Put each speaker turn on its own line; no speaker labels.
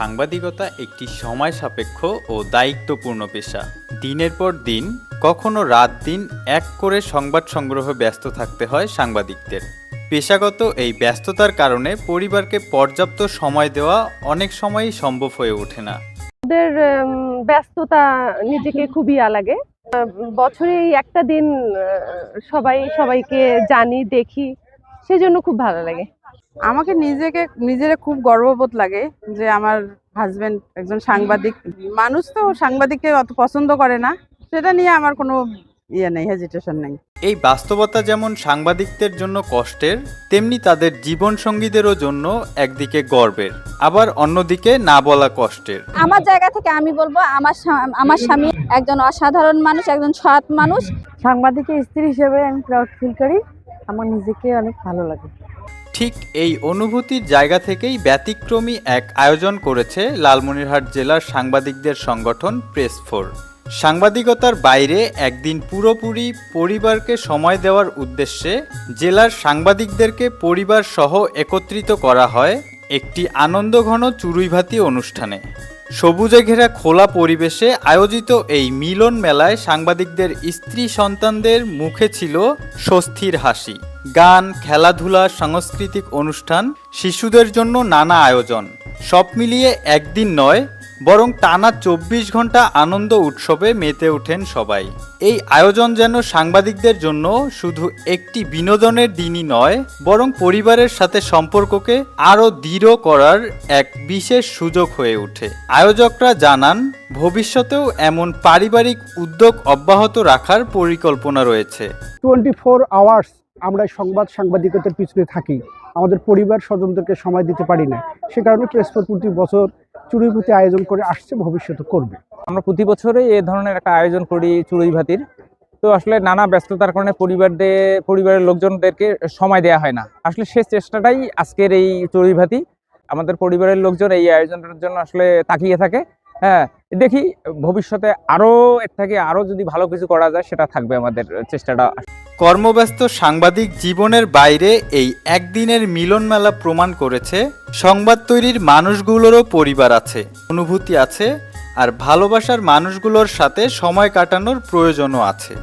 সাংবাদিকতা একটি সময় সাপেক্ষ ও দায়িত্বপূর্ণ পেশা। দিনের পর দিন, কখনো রাত দিন এক করে সংবাদ সংগ্রহে ব্যস্ত থাকতে হয় সাংবাদিকদের। পেশাগত এই ব্যস্ততার কারণে পরিবারকে পর্যাপ্ত সময় দেওয়া অনেক সময়ই সম্ভব হয়ে ওঠে না।
ওদের ব্যস্ততা নিজেকে খুবই আলাগে। বছরে একটা দিন সবাই সবাইকে জানি, দেখি, সেজন্য খুব ভালো লাগে।
আমাকে নিজেকে নিজের খুব গর্ববোধ লাগে যে আমার হাজবেন্ড একজন সাংবাদিক। মানুষ তো সাংবাদিককে অত পছন্দ করে না সেটা নিয়ে আমার কোনো ইয়ে নেই হেজিটেশন নেই।
এই বাস্তবতা যেমন সাংবাদিকদের জন্য কষ্টের তেমনি তাদের জীবন জীবনসঙ্গীদেরও জন্য একদিকে গর্বের আবার অন্যদিকে না বলা কষ্টের।
আমার জায়গা থেকে আমি বলব আমার আমার স্বামী একজন অসাধারণ মানুষ একজন সৎ মানুষ।
সাংবাদিকের স্ত্রী হিসেবে আমি প্রাউড ফিল করি আমার নিজেকে অনেক ভালো লাগে।
ঠিক এই অনুভূতির জায়গা থেকেই ব্যতিক্রমী এক আয়োজন করেছে লালমনিরহাট জেলার সাংবাদিকদের সংগঠন প্রেস ফোর। সাংবাদিকতার বাইরে একদিন পুরোপুরি পরিবারকে সময় দেওয়ার উদ্দেশ্যে জেলার সাংবাদিকদেরকে পরিবার সহ একত্রিত করা হয় একটি আনন্দঘন চুরুইভাতি অনুষ্ঠানে। সবুজে ঘেরা খোলা পরিবেশে আয়োজিত এই মিলন মেলায় সাংবাদিকদের স্ত্রী সন্তানদের মুখে ছিল স্বস্তির হাসি। গান, খেলাধুলা, সাংস্কৃতিক অনুষ্ঠান, শিশুদের জন্য নানা আয়োজন। সব মিলিয়ে একদিন নয়, বরং টানা চব্বিশ ঘণ্টা আনন্দ উৎসবে মেতে ওঠেন সবাই। এই আয়োজন যেন সাংবাদিকদের জন্য শুধু একটি বিনোদনের দিনই নয়, বরং পরিবারের সাথে সম্পর্ককে আরও দৃঢ় করার এক বিশেষ সুযোগ হয়ে ওঠে। আয়োজকরা জানান, ভবিষ্যতেও এমন পারিবারিক উদ্যোগ অব্যাহত রাখার পরিকল্পনা রয়েছে।
টোয়েন্টি ফোর আওয়ার্স আমরা সংবাদ সাংবাদিকতার পিছনে থাকি। আমাদের পরিবার স্বজনদেরকে সময় দিতে পারি না। সে কারণে প্রেসফোর প্রতি বছর চুরিভূতি আয়োজন করে আসছে ভবিষ্যতে করবে।
আমরা প্রতি বছরই এই ধরনের একটা আয়োজন করি চুড়ই ভাতির। তো আসলে নানা ব্যস্ততার কারণে পরিবারদের পরিবারের লোকজনদেরকে সময় দেওয়া হয় না। আসলে সে চেষ্টাটাই আজকের এই চড়ুই ভাতি। আমাদের পরিবারের লোকজন এই আয়োজনটার জন্য আসলে তাকিয়ে থাকে। হ্যাঁ দেখি ভবিষ্যতে আরও এর থেকে আরও যদি ভালো কিছু করা যায়, সেটা থাকবে আমাদের চেষ্টাটা।
কর্মব্যস্ত সাংবাদিক জীবনের বাইরে এই একদিনের মিলনমেলা প্রমাণ করেছে সংবাদ তৈরির মানুষগুলোরও পরিবার আছে, অনুভূতি আছে আর ভালোবাসার মানুষগুলোর সাথে সময় কাটানোর প্রয়োজনও আছে।